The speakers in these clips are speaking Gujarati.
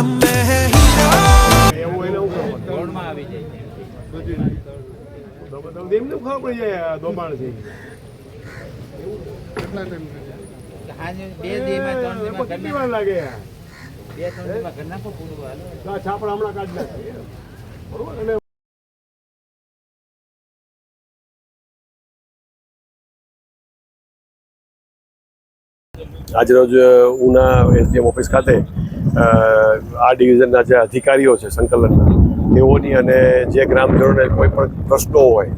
અમે એમને આજરોજ ઉના એસડીએમ ઓફિસ ખાતે આ ડિવિઝનના જે અધિકારીઓ છે સંકલનના, તેઓની અને જે ગ્રામજનોને કોઈ પણ પ્રશ્નો હોય,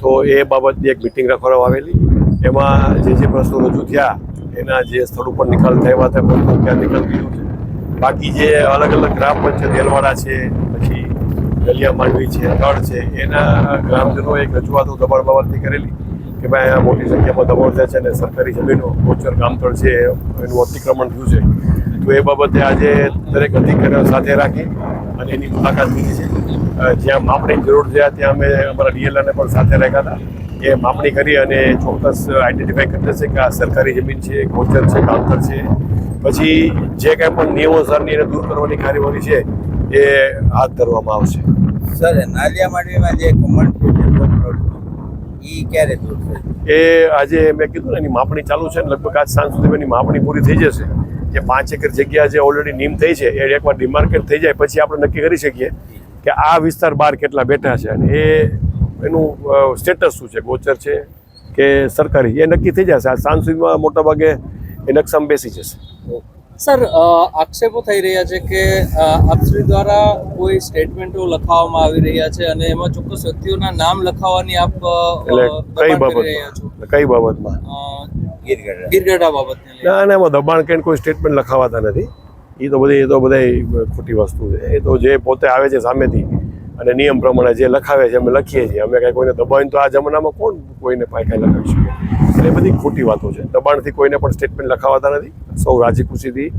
તો એ બાબતની એક મિટિંગ રાખવામાં આવેલી. એમાં જે જે પ્રશ્નો રજૂ થયા, એના જે સ્થળ ઉપર નિકાલ થયા તે પ્રશ્નો ક્યાં નિકાલ કર્યો છે. બાકી જે અલગ અલગ ગ્રામ પંચાયત એલવાડા છે, પછી ગલિયા માંડવી છે તળ છે, એના ગ્રામજનોએ એક રજૂઆતો દબાણ બાબતની કરેલી કે ભાઈ આ મોટી સંખ્યામાં દબાણ થાય છે અને સરકારી જમીનો, ગોચર, ગામતળ છે, એનું અતિક્રમણ થયું છે. તો એ બાબતે આજે દરેક અધિકારીઓ સાથે રાખી અને એની મુલાકાત લીધી છે. જ્યાં માપણી જરૂર છે ત્યાં અમે અમારા ડીએલઆરને પણ સાથે રાખ્યા હતા. એ માપણી કરી અને ચોક્કસ આઈડેન્ટિફાઈ કરી દેશે કે આ સરકારી જમીન છે ગોચર છે કાઉન્ટર છે. પછી જે કાંઈ પણ નિયમોસરની એને દૂર કરવાની કાર્યવાહી છે એ હાથ ધરવામાં આવશે. સર નાલિયા માંડવીમાં જે કમંડ એ આજે મેં કીધું ને એની માપણી ચાલુ છે ને લગભગ આજ સાંજ સુધી એની માપણી પૂરી થઈ જશે. જે પાંચ એકર જગ્યા જે ઓલરેડી નીમ થઈ છે એ એકવાર ડિમાર્કેટ થઈ જાય પછી આપણે નક્કી કરી શકીએ કે આ વિસ્તાર બહાર કેટલા બેઠા છે અને એ એનું સ્ટેટસ શું છે? ગોચર છે કે સરકારી? એ નક્કી થઈ જશે. આ સાંજ સુધીમાં મોટા ભાગે એ નકશામાં બેસી જશે. સર આક્ષેપો થઈ રહ્યા છે કે આપશ્રી દ્વારા કોઈ સ્ટેટમેન્ટો લખાવવામાં આવી રહ્યા છે અને એમાં ચોક્કસ વ્યક્તિઓના નામ લખાવવાની આપ કઈ બાબત કઈ બાબતમાં? બાબતને ના ના એમાં દબાણ કરીને કોઈ સ્ટેટમેન્ટ લખાવાતા નથી. એ તો બધી એ તો બધા ખોટી વસ્તુ છે. એ તો જે પોતે આવે છે સામેથી અને નિયમ પ્રમાણે જે લખાવે છે અમે લખીએ છીએ. અમે કાંઈ કોઈને દબાવીને તો આ જમાનામાં કોણ કોઈને પાય કાંઈ લખાવી શકે? એ બધી ખોટી વાતો છે. દબાણથી કોઈને પણ સ્ટેટમેન્ટ લખાવાતા નથી. સૌ રાજી ખુશીથી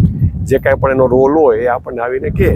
જે કાંઈ પણ એનો રોલ હોય એ આપણને આવીને કહે.